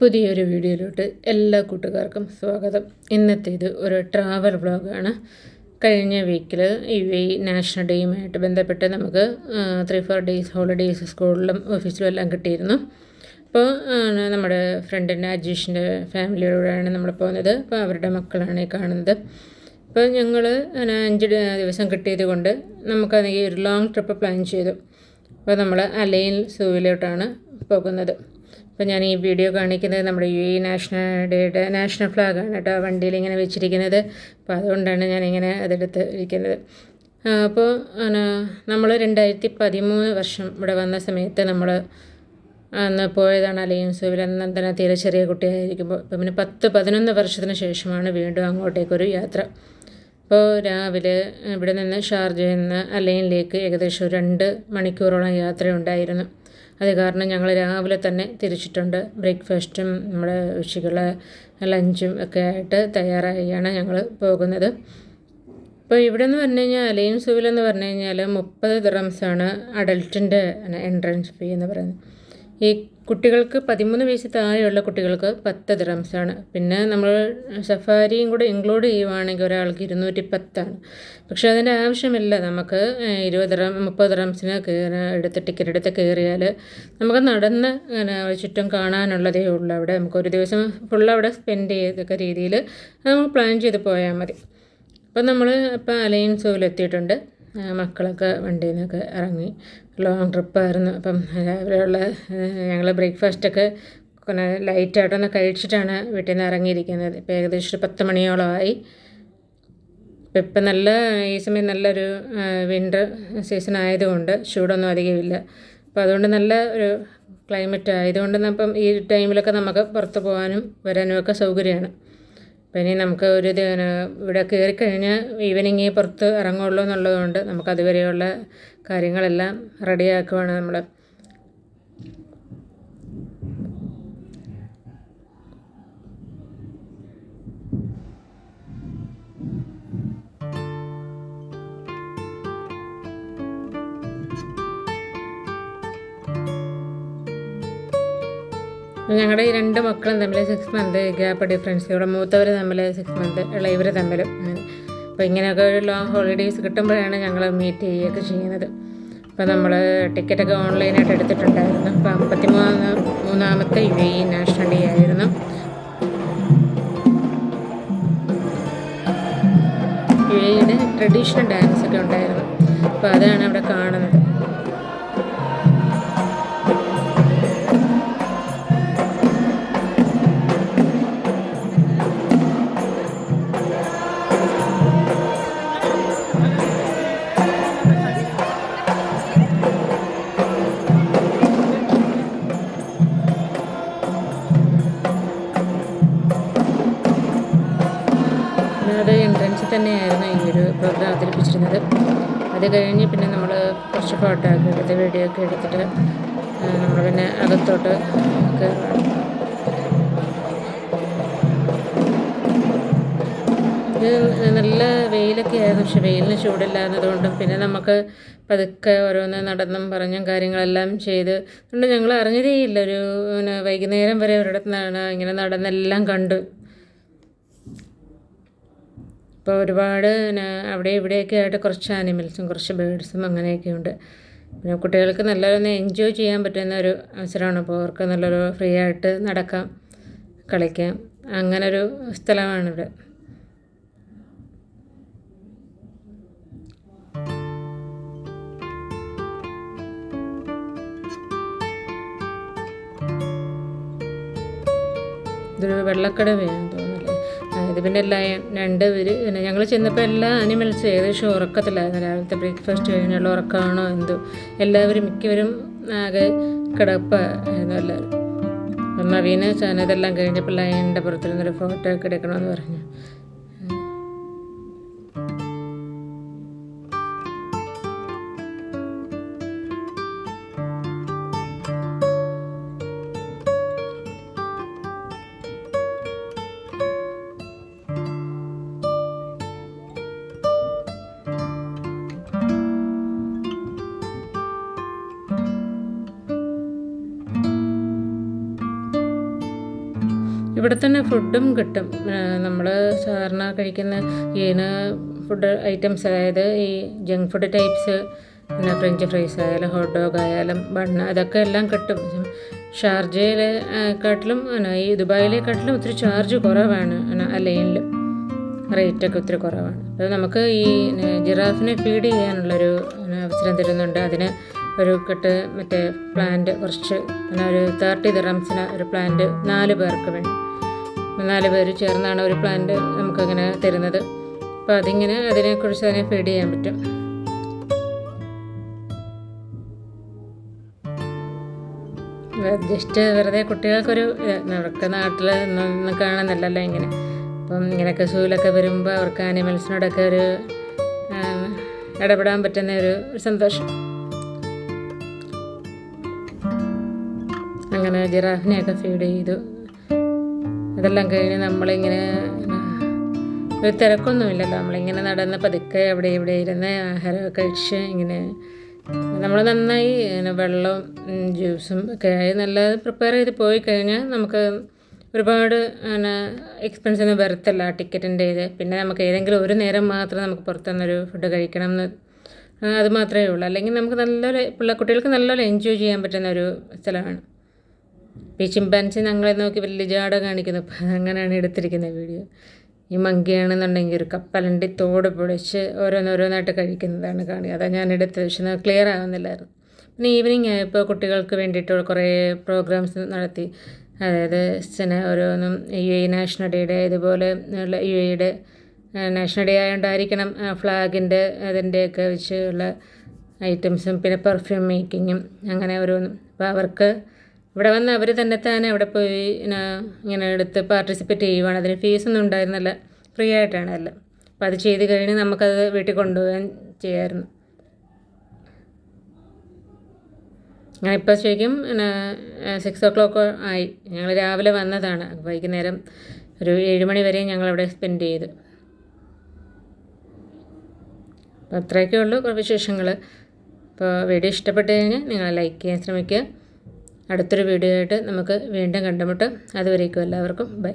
പുതിയൊരു വീഡിയോയിലോട്ട് എല്ലാ കൂട്ടുകാർക്കും സ്വാഗതം. ഇന്നത്തേത് ഒരു ട്രാവൽ വ്ളോഗാണ് കഴിഞ്ഞ വീക്കിൽ ഈ നാഷണൽ ഡേയുമായിട്ട് ബന്ധപ്പെട്ട് നമുക്ക് ത്രീ ഫോർ ഡേയ്സ് ഹോളിഡേയ്സ് സ്കൂളിലും ഓഫീസിലും എല്ലാം കിട്ടിയിരുന്നു. അപ്പോൾ നമ്മുടെ ഫ്രണ്ടിന്റെ അജീഷിന്റെ ഫാമിലിയോടാണ് നമ്മൾ പോകുന്നത്. അപ്പോൾ അവരുടെ മക്കളാണ് ഈ കാണുന്നത്. അപ്പോൾ ഞങ്ങൾ അഞ്ച് ദിവസം കിട്ടിയത് കൊണ്ട് നമുക്കാണെങ്കിൽ ഒരു ലോങ് ട്രിപ്പ് പ്ലാൻ ചെയ്തു. അപ്പോൾ നമ്മൾ അലൈൻ സൂവിലോട്ടാണ് പോകുന്നത്. അപ്പോൾ ഞാൻ ഈ വീഡിയോ കാണിക്കുന്നത് നമ്മുടെ യു എ നാഷണൽ ഡേയുടെ നാഷണൽ ഫ്ലാഗാണ് കേട്ടോ വണ്ടിയിൽ ഇങ്ങനെ വെച്ചിരിക്കുന്നത്. അപ്പോൾ അതുകൊണ്ടാണ് ഞാനിങ്ങനെ അതെടുത്ത് ഇരിക്കുന്നത്. അപ്പോൾ നമ്മൾ രണ്ടായിരത്തി പതിമൂന്ന് വർഷം ഇവിടെ വന്ന സമയത്ത് നമ്മൾ അന്ന് പോയതാണ് അലയൻസുവിൽ. അന്ന് തീരെ ചെറിയ കുട്ടിയായിരിക്കുമ്പോൾ. ഇപ്പം പിന്നെ പത്ത് പതിനൊന്ന് വർഷത്തിന് ശേഷമാണ് വീണ്ടും അങ്ങോട്ടേക്കൊരു യാത്ര. അപ്പോൾ രാവിലെ ഇവിടെ നിന്ന് ഷാർജയിൽ നിന്ന് അലൈനിലേക്ക് ഏകദേശം രണ്ട് മണിക്കൂറോളം യാത്രയുണ്ടായിരുന്നു. അത് കാരണം ഞങ്ങൾ രാവിലെ തന്നെ തിരിച്ചിട്ടുണ്ട്. ബ്രേക്ക്ഫാസ്റ്റും നമ്മുടെ ഉച്ചയ്ക്കുള്ള ലഞ്ചും ഒക്കെ ആയിട്ട് തയ്യാറായാണ് ഞങ്ങൾ പോകുന്നത്. ഇപ്പോൾ ഇവിടെ എന്ന് പറഞ്ഞു കഴിഞ്ഞാൽ അലൈൻ എന്ന് പറഞ്ഞു കഴിഞ്ഞാൽ മുപ്പത് ദിറംസാണ് അഡൽട്ടിന്റെ എൻട്രൻസ് ഫീ എന്ന് പറയുന്നത്. ഈ കുട്ടികൾക്ക് പതിമൂന്ന് വയസ്സ് താഴെയുള്ള കുട്ടികൾക്ക് പത്ത് ദിറംസാണ് പിന്നെ നമ്മൾ സഫാരിയും കൂടെ ഇൻക്ലൂഡ് ചെയ്യുവാണെങ്കിൽ ഒരാൾക്ക് ഇരുന്നൂറ്റി പത്താണ് പക്ഷേ അതിന്റെ ആവശ്യമില്ല. നമുക്ക് ഇരുപത് ദിറം മുപ്പത് ദിറംസിന് കയറി എടുത്ത് ടിക്കറ്റ് എടുത്ത് കയറിയാൽ നമുക്ക് നടന്ന് ചുറ്റും കാണാനുള്ളതേ ഉള്ളൂ. അവിടെ നമുക്ക് ഒരു ദിവസം ഫുൾ അവിടെ സ്പെൻഡ് ചെയ്തൊക്കെ രീതിയിൽ നമ്മൾ പ്ലാൻ ചെയ്ത് പോയാൽ മതി. അപ്പം നമ്മൾ ഇപ്പം എത്തിയിട്ടുണ്ട്. മക്കളൊക്കെ വണ്ടിയിൽ നിന്നൊക്കെ ഇറങ്ങി. ലോങ് ട്രിപ്പായിരുന്നു അപ്പം രാവിലെയുള്ള ഞങ്ങൾ ബ്രേക്ക്ഫാസ്റ്റൊക്കെ പിന്നെ ലൈറ്റായിട്ടൊന്ന് കഴിച്ചിട്ടാണ് വീട്ടിൽ നിന്ന് ഇറങ്ങിയിരിക്കുന്നത്. ഇപ്പം ഏകദേശം ഒരു പത്ത് മണിയോളമായി ഇപ്പം ഇപ്പം നല്ല ഈ സമയം നല്ലൊരു വിന്റർ സീസൺ ആയതുകൊണ്ട് ചൂടൊന്നും അധികമില്ല അപ്പോൾ അതുകൊണ്ട് നല്ല ഒരു ക്ലൈമറ്റ് ആയതുകൊണ്ട് അപ്പം ഈ ടൈമിലൊക്കെ നമുക്ക് പുറത്ത് പോകാനും വരാനും ഒക്കെ സൗകര്യമാണ്. അപ്പം ഇനി നമുക്ക് ഒരു ഇവിടെ കയറി കഴിഞ്ഞാൽ ഈവനിങ് പുറത്ത് ഇറങ്ങുള്ളൂ എന്നുള്ളതുകൊണ്ട് നമുക്ക് അതുവരെയുള്ള കാര്യങ്ങളെല്ലാം റെഡിയാക്കുവാണ് നമ്മൾ ഞങ്ങളുടെ ഈ രണ്ട് മക്കളും തമ്മിൽ സിക്സ് മന്ത് ഗ്യാപ്പ് ഡിഫറൻസ് ഇവിടെ മൂത്തവർ തമ്മിൽ സിക്സ് മന്ത് ഇളയവർ തമ്മിലും. അപ്പോൾ ഇങ്ങനെയൊക്കെ ഒരു ലോങ് ഹോളിഡേയ്സ് കിട്ടുമ്പോഴാണ് ഞങ്ങൾ മീറ്റ് ചെയ്യുകയൊക്കെ ചെയ്യുന്നത്. അപ്പോൾ നമ്മൾ ടിക്കറ്റൊക്കെ ഓൺലൈനായിട്ട് എടുത്തിട്ടുണ്ടായിരുന്നു. അപ്പോൾ അമ്പത്തി മൂന്ന് മൂന്നാമത്തെ യു എ നാഷണൽ ഡേ ആയിരുന്നു യു എയുടെ ട്രഡീഷണൽ ഡാൻസൊക്കെ ഉണ്ടായിരുന്നു. അപ്പോൾ അതാണ് അവിടെ കാണുന്നത്. എൻട്രൻസിൽ തന്നെയായിരുന്നു ഈ ഒരു പ്രോഗ്രാം അവതരിപ്പിച്ചിരുന്നത്. അത് കഴിഞ്ഞ് പിന്നെ നമ്മൾ കുറച്ച് ഫോട്ടോ ഒക്കെ എടുത്ത് വീഡിയോ ഒക്കെ എടുത്തിട്ട് നമ്മൾ പിന്നെ അകത്തോട്ട് കയറുകയാണ് ഇത് നല്ല വെയിലൊക്കെ ആയിരുന്നു. പക്ഷെ വെയിലിന് ചൂടില്ലാത്തതുകൊണ്ടും പിന്നെ നമുക്ക് പതുക്കെ ഓരോന്ന് നടന്നും പറഞ്ഞും കാര്യങ്ങളെല്ലാം ചെയ്ത് അതുകൊണ്ട് ഞങ്ങൾ അറിഞ്ഞതേയില്ല. ഒരു വൈകുന്നേരം വരെ ഒരിടത്ത് ഇങ്ങനെ നടന്നെല്ലാം കണ്ടു ഇപ്പോൾ ഒരുപാട് അവിടെ ഇവിടെയൊക്കെ ആയിട്ട് കുറച്ച് ആനിമൽസും കുറച്ച് ബേഡ്സും അങ്ങനെയൊക്കെ ഉണ്ട്. പിന്നെ കുട്ടികൾക്ക് നല്ലൊന്ന് എൻജോയ് ചെയ്യാൻ പറ്റുന്ന ഒരു അവസരമാണ്. അപ്പോൾ അവർക്ക് നല്ലൊരു ഫ്രീ ആയിട്ട് നടക്കാം കളിക്കാം അങ്ങനൊരു സ്ഥലമാണിവിടെ. ഇതൊരു വെള്ളക്കടവയാണ് തോന്നുന്നില്ലേ ഇത് പിന്നെ എല്ലാ രണ്ട് പേര് പിന്നെ ഞങ്ങൾ ചെന്നപ്പോൾ എല്ലാ അനിമൽസ് ഏകദേശം ഉറക്കത്തിലായിരുന്നു. രാവിലത്തെ ബ്രേക്ക്ഫാസ്റ്റ് കഴിഞ്ഞുള്ള ഉറക്കമാണോ എന്തോ. എല്ലാവരും മിക്കവരും ആകെ കിടപ്പായിരുന്നു എല്ലാവരും. നവീന ചാനതെല്ലാം കഴിഞ്ഞപ്പോൾ ലയന്റെ പുറത്തിരുന്നൊരു ഫോട്ടോ ഒക്കെ എടുക്കണമെന്ന് പറഞ്ഞു. ഇവിടെ തന്നെ ഫുഡും കിട്ടും. നമ്മൾ സാധാരണ കഴിക്കുന്ന ഈന ഫുഡ് ഐറ്റംസ് അതായത് ഈ ജങ്ക് ഫുഡ് ടൈപ്സ് പിന്നെ ഫ്രഞ്ച് ഫ്രൈസ് ആയാലും ഹോട്ട് ഡോഗ് ആയാലും ബണ്ണ് അതൊക്കെ എല്ലാം കിട്ടും. ഷാർജയിലെ കാട്ടിലും ഈ ദുബായിലെക്കാട്ടിലും ഒത്തിരി ചാർജ് കുറവാണ്. ആ ലൈനിൽ റേറ്റൊക്കെ ഒത്തിരി കുറവാണ്. അത് നമുക്ക് ഈ ജിറാഫിനെ ഫീഡ് ചെയ്യാനുള്ളൊരു അവസരം തരുന്നുണ്ട്. അതിന് ഒരു കെട്ട് മറ്റേ പ്ലാന്റ് കുറച്ച് പിന്നെ ഒരു തേർട്ടി ദിറംസിന് ഒരു പ്ലാന്റ് നാല് പേർക്ക് വേണ്ടി. നാല് പേര് ചേർന്നാണ് ഒരു പ്ലാന്റ് നമുക്കങ്ങനെ തരുന്നത്. അപ്പോൾ അതിങ്ങനെ അതിനെക്കുറിച്ച് അതിനെ ഫീഡ് ചെയ്യാൻ പറ്റും. ജസ്റ്റ് വെറുതെ കുട്ടികൾക്കൊരു അവർക്ക് നാട്ടിൽ നിന്ന് കാണുന്നില്ലല്ലോ ഇങ്ങനെ. അപ്പം ഇങ്ങനെയൊക്കെ സൂവിലൊക്കെ വരുമ്പോൾ അവർക്ക് ആനിമൽസിനോടൊക്കെ ഒരു ഇടപെടാൻ പറ്റുന്ന ഒരു സന്തോഷം. അങ്ങനെ ജിറാഫിനെയൊക്കെ ഫീഡ് ചെയ്തു. അതെല്ലാം കഴിഞ്ഞ് നമ്മളിങ്ങനെ ഒരു തിരക്കൊന്നുമില്ലല്ലോ നമ്മളിങ്ങനെ നടന്ന് പതുക്കെ അവിടെ ഇവിടെ ഇരുന്ന് ആഹാരമൊക്കെ കഴിച്ച് ഇങ്ങനെ നമ്മൾ നന്നായി വെള്ളവും ജ്യൂസും ഒക്കെ ആയി നല്ല പ്രിപ്പയർ ചെയ്ത് പോയി കഴിഞ്ഞാൽ നമുക്ക് ഒരുപാട് പിന്നെ എക്സ്പെൻസ് ഒന്നും വരത്തില്ല ടിക്കറ്റിന്റെ ഇത്. പിന്നെ നമുക്ക് ഏതെങ്കിലും ഒരു നേരം മാത്രം നമുക്ക് പുറത്തുനിന്നൊരു ഫുഡ് കഴിക്കണം എന്ന് അത് മാത്രമേ ഉള്ളൂ. അല്ലെങ്കിൽ നമുക്ക് നല്ലൊരു പിള്ള കുട്ടികൾക്ക് നല്ലൊരു എൻജോയ് ചെയ്യാൻ പറ്റുന്ന ഒരു സ്ഥലമാണ്. ചിമ്പാൻസി ഞങ്ങളെ നോക്കി വലിയ ജാട കാണിക്കുന്നു. അങ്ങനെയാണ് എടുത്തിരിക്കുന്ന വീഡിയോ ഈ മങ്കിയാണെന്നുണ്ടെങ്കിൽ ഒരു കപ്പലണ്ടി തോട് പൊളിച്ച് ഓരോന്നോരോന്നായിട്ട് കഴിക്കുന്നതാണ് കാണുക. അതാണ് ഞാൻ എടുത്തത്. പക്ഷെ ക്ലിയർ ആവുന്നില്ലായിരുന്നു. പിന്നെ ഈവനിങ് ആയപ്പോൾ കുട്ടികൾക്ക് വേണ്ടിയിട്ട് കുറേ പ്രോഗ്രാംസ് നടത്തി. അതായത് പിന്നെ ഓരോന്നും യു എ നാഷണൽ ഡേയുടെ ഇതുപോലെ ഉള്ള യു എയുടെ നാഷണൽ ഡേ ആയതുകൊണ്ടായിരിക്കണം ഫ്ലാഗിന്റെ അതിന്റെയൊക്കെ വെച്ചുള്ള ഐറ്റംസും പിന്നെ പെർഫ്യൂം മേക്കിങ്ങും അങ്ങനെ ഓരോന്നും. അപ്പോൾ അവർക്ക് ഇവിടെ വന്ന് അവർ തന്നെ തന്നെ അവിടെ പോയി ഇങ്ങനെ എടുത്ത് പാർട്ടിസിപ്പേറ്റ് ചെയ്യുവാണ്. അതിന് ഫീസൊന്നും ഉണ്ടായിരുന്നില്ല. ഫ്രീ ആയിട്ടാണ് എല്ലാം. അപ്പോൾ അത് ചെയ്ത് കഴിഞ്ഞ് നമുക്കത് വീട്ടിൽ കൊണ്ടുപോകാൻ ചെയ്യാമായിരുന്നു ഇപ്പോൾ ശരിക്കും സിക്സ് ഓ ക്ലോക്ക് ആയി. ഞങ്ങൾ രാവിലെ വന്നതാണ്. വൈകുന്നേരം ഒരു ഏഴുമണി വരെ ഞങ്ങൾ അവിടെ സ്പെൻഡ് ചെയ്തു. അപ്പോൾ അത്രയൊക്കെ ഉള്ളൂ വിശേഷങ്ങൾ അപ്പോൾ വീഡിയോ ഇഷ്ടപ്പെട്ട് കഴിഞ്ഞാൽ നിങ്ങൾ ലൈക്ക് ചെയ്യാൻ ശ്രമിക്കുക. അടുത്തൊരു വീഡിയോ ആയിട്ട് നമുക്ക് വീണ്ടും കണ്ടുമുട്ടാം. അതുവരേക്കും എല്ലാവർക്കും ബൈ.